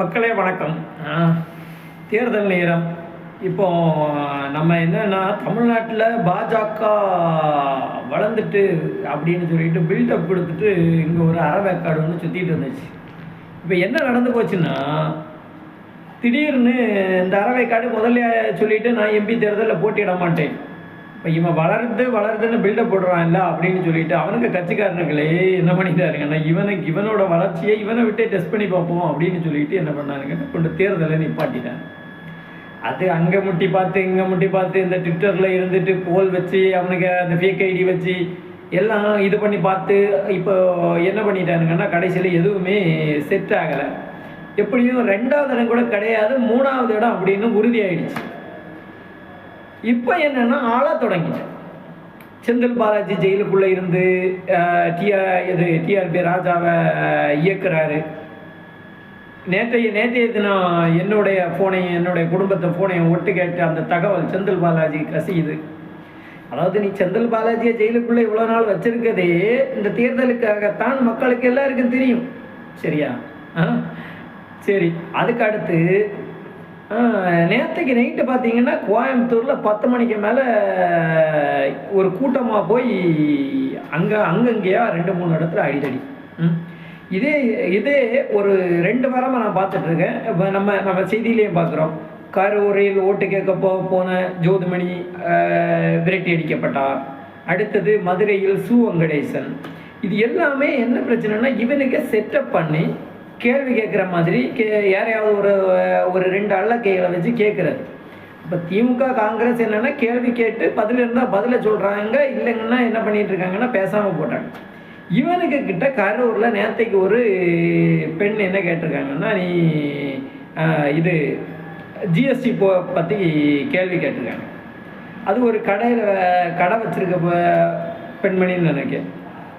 மக்களே வணக்கம். தேர்தல் நேரம். இப்போ நம்ம என்னன்னா தமிழ்நாட்டில் பாஜக வளர்ந்துட்டு அப்படின்னு சொல்லிட்டு பில்டப் கொடுத்துட்டு இங்கே ஒரு அறவேக்காடு ஒன்று சுற்றிட்டு இருந்துச்சு. இப்போ என்ன நடந்து போச்சுன்னா திடீர்னு இந்த அறவைக்காடு முதல்ல சொல்லிட்டு நான் எம்பி தேர்தலில் போட்டியிட மாட்டேன். இவன் வளர்ந்து வளருதுன்னு பில்டப் போடுறான் இல்லை அப்படின்னு சொல்லிட்டு அவனுக்கு கட்சிக்காரனுங்களே என்ன பண்ணிட்டாருங்கன்னா இவனுக்கு இவனோட வளர்ச்சியை இவனை விட்டே டெஸ்ட் பண்ணி பார்ப்போம் அப்படின்னு சொல்லிட்டு என்ன பண்ணானுங்கன்னா கொண்டு தேர்தலை நிப்பாட்டினான் அது அங்கே முட்டி பார்த்து இங்கே முட்டி பார்த்து இந்த ட்விட்டரில் இருந்துட்டு போல் வச்சு அவனுக்கு அந்த ஃபேக் ஐடி வச்சு எல்லாம் இது பண்ணி பார்த்து இப்போ என்ன பண்ணிட்டானுங்கன்னா கடைசியில் எதுவுமே செட் ஆகலை. எப்படியும் ரெண்டாவது இடம் கூட கிடையாது மூணாவது இடம் அப்படின்னு உறுதியாயிடுச்சு. இப்போ என்னன்னா ஆள தொடங்கிட்டேன். செந்தில் பாலாஜி ஜெயிலுக்குள்ளே இருந்து டிஆர் இது டிஆர்பி ராஜாவை இயக்குறாரு. நேற்றைய நேற்றைய தினம் என்னுடைய ஃபோனையும் என்னுடைய குடும்பத்தை ஃபோனையும் ஒட்டு கேட்டு அந்த தகவல் செந்தில் பாலாஜி கசியுது. அதாவது நீ செந்தில் பாலாஜியை ஜெயிலுக்குள்ளே இவ்வளோ நாள் வச்சிருக்கதே இந்த தேர்தலுக்காகத்தான் மக்களுக்கு எல்லாருக்கும் தெரியும். சரியா? ஆ? சரி அதுக்கு அடுத்து நேற்றுக்கு நைட்டு பார்த்தீங்கன்னா கோயம்புத்தூரில் பத்து மணிக்கு மேலே ஒரு கூட்டமாக போய் அங்கே அங்கங்கேயா ரெண்டு மூணு இடத்துல அடிதடி. இதே இதே ஒரு ரெண்டு வாரமாக நான் பார்த்துட்ருக்கேன் இப்போ நம்ம நம்ம செய்தியிலையும் பார்க்குறோம் கரூரில் ஓட்டு கேட்க போ போன ஜோதிமணி விரட்டி அடிக்கப்பட்டார் அடுத்தது மதுரையில் சு வெங்கடேசன். இது எல்லாமே என்ன பிரச்சனைனா இவனுக்கு செட்டப் பண்ணி கேள்வி கேட்குற மாதிரி கே யாரையாவது ஒரு ஒரு ரெண்டு அள்ளக்கைகளை வச்சு கேட்குறது இப்போ திமுக காங்கிரஸ் என்னென்னா கேள்வி கேட்டு பதில் இருந்தால் பதிலை சொல்கிறாங்க இல்லைங்கன்னா என்ன பண்ணிட்டு இருக்காங்கன்னா பேசாமல் போட்டாங்க. இவனுக்கு கிட்ட கரூரில் நேத்தைக்கு ஒரு பெண் என்ன கேட்டிருக்காங்கன்னா நீ இது ஜிஎஸ்டி போ பற்றி கேள்வி கேட்டிருக்காங்க. அது ஒரு கடையில் கடை வச்சுருக்க பெண்மணின்னு நினைக்கிறேன்.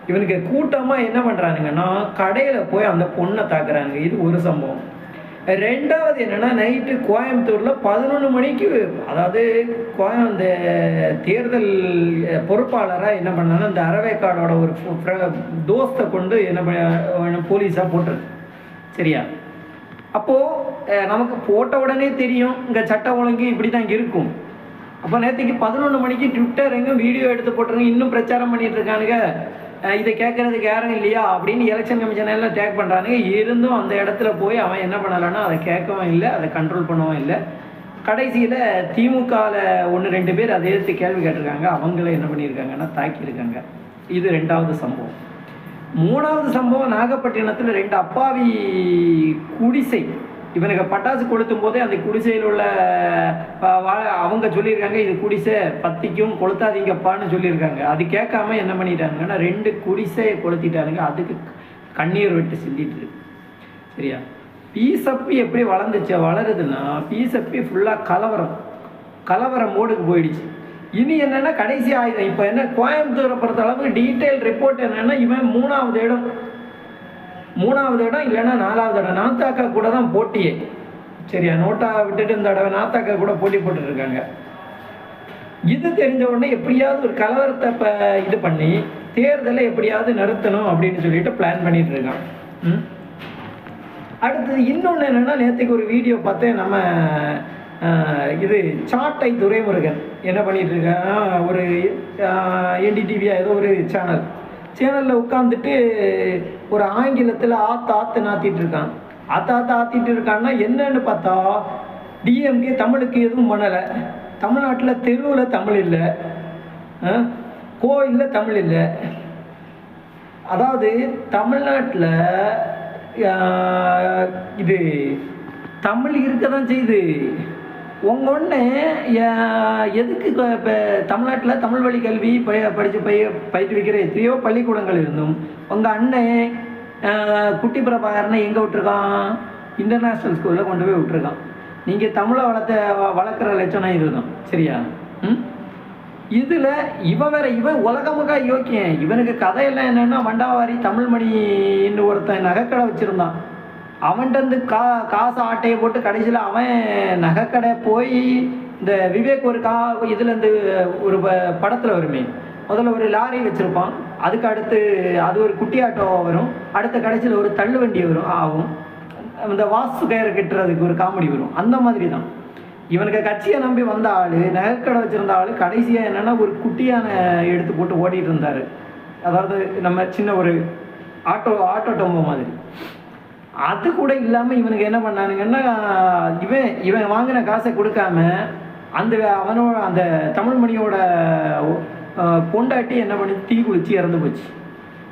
இவனுக்கு கூட்டமாக என்ன பண்ணுறானுங்கன்னா கடையில் போய் அந்த பொண்ணை தாக்குறானுங்க இது ஒரு சம்பவம். ரெண்டாவது என்னன்னா நைட்டு கோயம்புத்தூரில் பதினொன்று மணிக்கு அதாவது கோயம் அந்த தேர்தல் பொறுப்பாளராக என்ன பண்ணாங்கன்னா அந்த அரவேக்காடோட ஒரு தோஸ்தை கொண்டு என்ன பண்ண போலீஸாக போட்டிருக்கு. சரியா? அப்போது நமக்கு போட்ட உடனே தெரியும் இங்கே சட்ட ஒழுங்கு இப்படி தான் இருக்கும். அப்போ நேற்றுக்கு பதினொன்று மணிக்கு ட்விட்டர் எங்கே வீடியோ எடுத்து போட்டுருங்க இன்னும் பிரச்சாரம் பண்ணிகிட்டு இருக்கானுங்க. இதை கேட்கறதுக்கு யாரும் இல்லையா? அப்படின்னு எலெக்ஷன் கமிஷன் எல்லாம் டேக் பண்ணுறானுங்க இருந்தும் அந்த இடத்துல போய் அவன் என்ன பண்ணலான்னா அதை கேட்கவும் இல்லை அதை கண்ட்ரோல் பண்ணவும் இல்லை. கடைசியில் திமுகவில் ஒன்று ரெண்டு பேர் அதை எதிர்த்து கேள்வி கேட்டிருக்காங்க. அவங்கள என்ன பண்ணியிருக்காங்கன்னா தாக்கியிருக்காங்க. இது ரெண்டாவது சம்பவம். மூணாவது சம்பவம் நாகப்பட்டினத்தில் ரெண்டு அப்பாவி குடிசை இவனுக்கு பட்டாசு கொளுத்தும் போதே அந்த குடிசையில் உள்ள அவங்க சொல்லியிருக்காங்க இது குடிசை பத்திக்கும் கொளுத்தாதீங்கப்பான்னு சொல்லியிருக்காங்க. அது கேட்காம என்ன பண்ணிட்டாங்கன்னா ரெண்டு குடிசையை கொளுத்திட்டாருங்க அதுக்கு கண்ணீர் விட்டு சிந்திட்டு இருக்கு. சரியா? பீசப்பி எப்படி வளர்ந்துச்சு வளருதுன்னா பீசப்பி ஃபுல்லாக கலவரம். கலவரம் மோடுக்கு போயிடுச்சு. இனி என்னென்னா கடைசி ஆயுதம். இப்போ என்ன கோயம்புத்தூரை பொறுத்த அளவுக்கு டீட்டெயில் ரிப்போர்ட் என்னென்னா இவன் மூணாவது இடம். மூணாவது இடம் இல்லைன்னா நாலாவது இடம். நாத்தாக்கா கூட தான் போட்டியே. சரியா நோட்டா விட்டுட்டு இந்த தடவை நாத்தாக்கா கூட போட்டி போட்டுட்டு இருக்காங்க இது தெரிஞ்ச உடனே எப்படியாவது ஒரு கலவரத்தை இப்போ இது பண்ணி தேர்தலை எப்படியாவது நிறுத்தணும் அப்படின்னு சொல்லிட்டு பிளான் பண்ணிட்டு இருக்கான் ம்? அடுத்தது இன்னொன்று என்னென்னா நேற்றுக்கு ஒரு வீடியோ பார்த்தேன். நம்ம இது சாட்டை துரைமுருகன் என்ன பண்ணிட்டு இருக்கான்னா ஒரு என்டிடிவியா ஏதோ ஒரு சேனல் சேனலில் உட்காந்துட்டு ஒரு ஆங்கிலத்தில் ஆத்து ஆத்து நாத்திட்டு இருக்கான். ஆத்து ஆத்து ஆத்திட்டு இருக்கான்னா என்னன்னு பார்த்தா டிஎம்கே தமிழுக்கு எதுவும் பண்ணலை. தமிழ்நாட்டில் தெருவில் தமிழ் இல்லை. கோயிலில் தமிழ் இல்லை. அதாவது தமிழ்நாட்டில் இது தமிழ் இருக்க தான் செய்யுது. உங்க ஒன்று எதுக்கு இப்போ தமிழ்நாட்டில் தமிழ் வழி கல்வி ப படித்து பய பயிற்றுவிக்கிற எத்தனையோ பள்ளிக்கூடங்கள் இருந்தும் உங்கள் அண்ணன் குட்டி பிரபாகரனை எங்கே விட்டுருக்கான்? இன்டர்நேஷ்னல் ஸ்கூலில் கொண்டு போய் விட்டுருக்கான். நீங்கள் தமிழை வளர்த்த வ- வளர்க்குற லட்சணம் இதுதான். சரியா? ம்? இதில் இவன் வேற இவன் உலகமுக யோக்கியன். இவனுக்கு கதையெல்லாம் என்னென்னா வண்டாவாரி தமிழ்மணின்னு ஒருத்தன் நகைக்கடை வச்சுருந்தான். அவன்கிட்ட இருந்து கா காசு ஆட்டையை போட்டு கடைசியில் அவன் நகைக்கடை போய் இந்த விவேக் ஒரு கா இதுலேருந்து ஒரு ப- படத்தில் வருமே. முதல்ல ஒரு லாரி வச்சுருப்பான். அதுக்கு அடுத்து அது ஒரு குட்டி ஆட்டோ வரும். அடுத்த கடைசியில் ஒரு தள்ளு வண்டி வரும் ஆகும். இந்த வாஸ்து கயிறு கட்டுறதுக்கு ஒரு காமெடி வரும். அந்த மாதிரி தான் இவனுக்கு கட்சியை நம்பி வந்த ஆள் நகைக்கடை வச்சுருந்த ஆள் கடைசியாக என்னென்னா ஒரு குட்டியான எடுத்து போட்டு ஓடிட்டு இருந்தார். அதாவது நம்ம சின்ன ஒரு ஆட்டோ ஆட்டோ டொம்போ மாதிரி. அது கூட இல்லாமல் இவனுக்கு என்ன பண்ணானுங்கன்னா இவன் இவன் வாங்கின காசை கொடுக்காம அந்த அவனோட அந்த தமிழ்மணியோட அஹ், பொண்டாட்டி என்ன பண்ணி தீ குளிச்சு இறந்து போச்சு.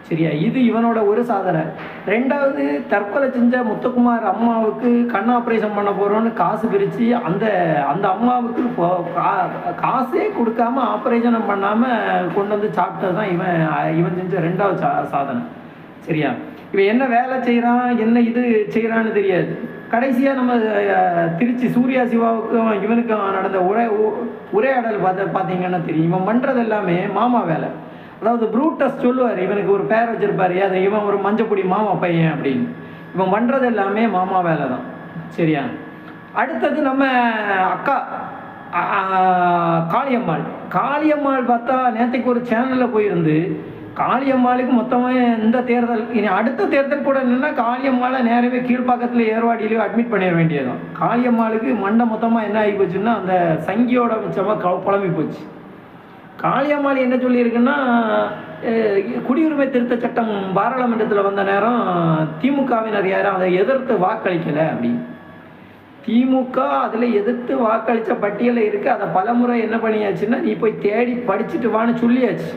சரியா? இது இவனோட ஒரு சாதனை. ரெண்டாவது தற்கொலை செஞ்ச முத்துக்குமார் அம்மாவுக்கு கண் ஆப்ரேஷன் பண்ண போகிறோன்னு காசு பிரித்து அந்த அந்த அம்மாவுக்கு போ- கா- காசே கொடுக்காம ஆப்ரேஷன் பண்ணாமல் கொண்டு வந்து சாப்பிட்டது தான் இவன் இவன் செஞ்ச ரெண்டாவது சா சாதனை. சரியா? இவன் என்ன வேலை செய்கிறான் என்ன இது செய்கிறான்னு தெரியாது. கடைசியாக நம்ம திருச்சி சூர்யா சிவாவுக்கும் இவனுக்கும் நடந்த உரை உரையாடல் பார்த்து பார்த்தீங்கன்னா தெரியும்? இவன் பண்ணுறது எல்லாமே மாமா வேலை. அதாவது ப்ரூட்டஸ் சொல்லுவார் இவனுக்கு ஒரு பேர் வச்சிருப்பார் அது இவன் ஒரு மஞ்சப்பொடி மாமா பையன் அப்படின்னு. இவன் பண்ணுறது எல்லாமே மாமா வேலை தான். சரியா? அடுத்தது நம்ம அக்கா காளியம்மாள். காளியம்மாள் பார்த்தா நேற்றுக்கு ஒரு சேனலில் போயிருந்து காளியம்மாளுக்கு மொத்தமாக இந்த தேர்தல் இனி அடுத்த தேர்தல் கூட என்னென்னா காளியம்மாளை நேரவே கீழ்ப்பாக்கத்தில் ஏர்வாடியிலையோ அட்மிட் பண்ணிட வேண்டியதுதான். காளியம்மாளுக்கு மண்டை மொத்தமாக என்ன ஆகி போச்சுன்னா அந்த சங்கியோட மிச்சமாக குழம்பி போச்சு. காளியம்மாள் என்ன சொல்லியிருக்குன்னா குடியுரிமை திருத்த சட்டம் பாராளுமன்றத்தில் வந்த நேரம் திமுகவினர் யாரும் அதை எதிர்த்து வாக்களிக்கலை அப்படின்னு. திமுக அதில் எதிர்த்து வாக்களித்த பட்டியலில் இருக்குது அதை பலமுறை என்ன பண்ணியாச்சுன்னா நீ போய் தேடி படிச்சுட்டு வான்னு சொல்லியாச்சு.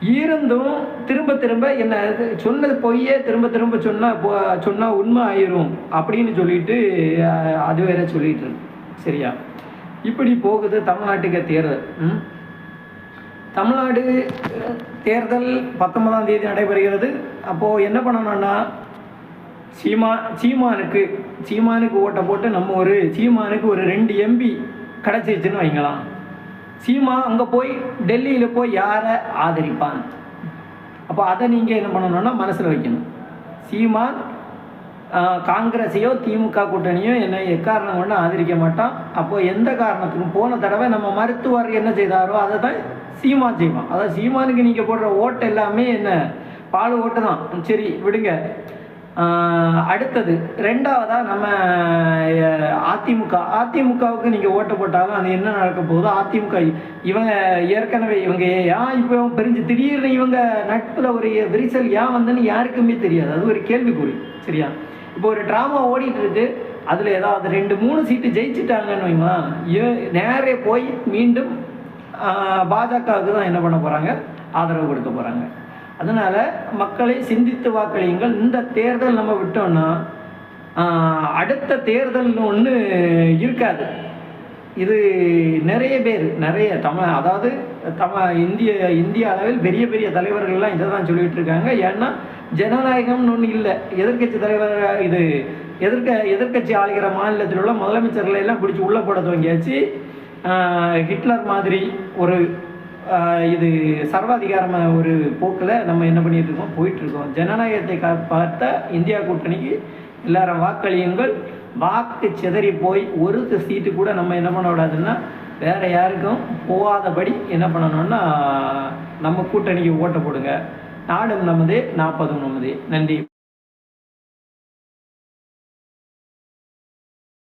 இருந்தும் திரும்ப திரும்ப என்ன சொன்னது பொய்யே திரும்ப திரும்ப சொன்னால் சொன்னால் உண்மை ஆயிரும் அப்படின்னு சொல்லிட்டு அது வேற சொல்லிட்டு இருக்கு. சரியா? இப்படி போகுது தமிழ்நாட்டுக்கு தேர்தல். ம்? தமிழ்நாடு தேர்தல் பத்தொன்பதாம் தேதி நடைபெறுகிறது. அப்போது என்ன பண்ணணும்னா சீமா சீமானுக்கு சீமானுக்கு ஓட்டை போட்டு நம்ம ஒரு சீமானுக்கு ஒரு ரெண்டு எம்பி கிடச்சிருச்சுன்னு வைங்களாம் சீமா அங்கே போய் டெல்லியில் போய் யாரை ஆதரிப்பான்? அப்போ அதை நீங்கள் என்ன பண்ணணும்னா மனசில் வைக்கணும். சீமான் காங்கிரஸையோ திமுக கூட்டணியோ என்ன எக்காரணம் கொண்டு ஆதரிக்க மாட்டான். அப்போது எந்த காரணத்துக்கும் போன தடவை நம்ம மருத்துவர் என்ன செய்தாரோ அதை தான் சீமான் செய்வான். அதாவது சீமானுக்கு நீங்கள் போடுற ஓட்டு எல்லாமே என்ன? பால் ஓட்டு தான். சரி விடுங்க. அடுத்தது ரெண்டாவதாக நம்ம அதிமுக. அதிமுகவுக்கு நீங்கள் ஓட்டு போட்டாலும் அது என்ன நடக்க போகுதோ? அதிமுக இவங்க ஏற்கனவே இவங்க ஏன் இப்போ பிரிஞ்சு திடீர்னு இவங்க நட்பில் ஒரு விரிசல் ஏன் வந்தேன்னு யாருக்குமே தெரியாது. அது ஒரு கேள்விக்குறி சரியா? இப்போ ஒரு ட்ராமா ஓடிட்டு இருக்கு. அதில் ஏதாவது ரெண்டு மூணு சீட்டு ஜெயிச்சுட்டாங்கன்னு வைங்களேன் ஏ- நேரே போய் மீண்டும் பாஜகவுக்கு தான் என்ன பண்ண போகிறாங்க ஆதரவு கொடுக்க போகிறாங்க அதனால் மக்களை சிந்தித்து வாக்களியுங்கள். இந்த தேர்தல் நம்ம விட்டோம்னா அடுத்த தேர்தல்னு ஒன்று இருக்காது. இது நிறைய பேர் நிறைய தமிழ் அதாவது தம இந்திய இந்திய அளவில் பெரிய பெரிய தலைவர்கள்லாம் இதை தான் சொல்லிகிட்டு இருக்காங்க ஏன்னா ஜனநாயகம்னு ஒன்று இல்லை. எதிர்க்கட்சி தலைவர் இது எதிர்க்க எதிர்க்கட்சி ஆளுகிற மாநிலத்தில் உள்ள முதலமைச்சர்களை எல்லாம் பிடிச்சி உள்ளே போட துவங்கியாச்சு. ஹிட்லர் மாதிரி ஒரு இது சர்வாதிகாரம ஒரு போக்கில் நம்ம என்ன பண்ணிட்டு இருக்கோம்? போயிட்டு இருக்கோம். ஜனநாயகத்தை காப்பாற்ற இந்தியா கூட்டணிக்கு எல்லாரும் வாக்களியுங்கள். வாக்கு சிதறி போய் ஒரு சீட்டு கூட நம்ம என்ன பண்ண விடாதுன்னா வேற யாருக்கும் போகாதபடி என்ன பண்ணணும்னா நம்ம கூட்டணிக்கு ஓட்ட போடுங்க. நாடும் நமது நாற்பதும் நமது. நன்றி.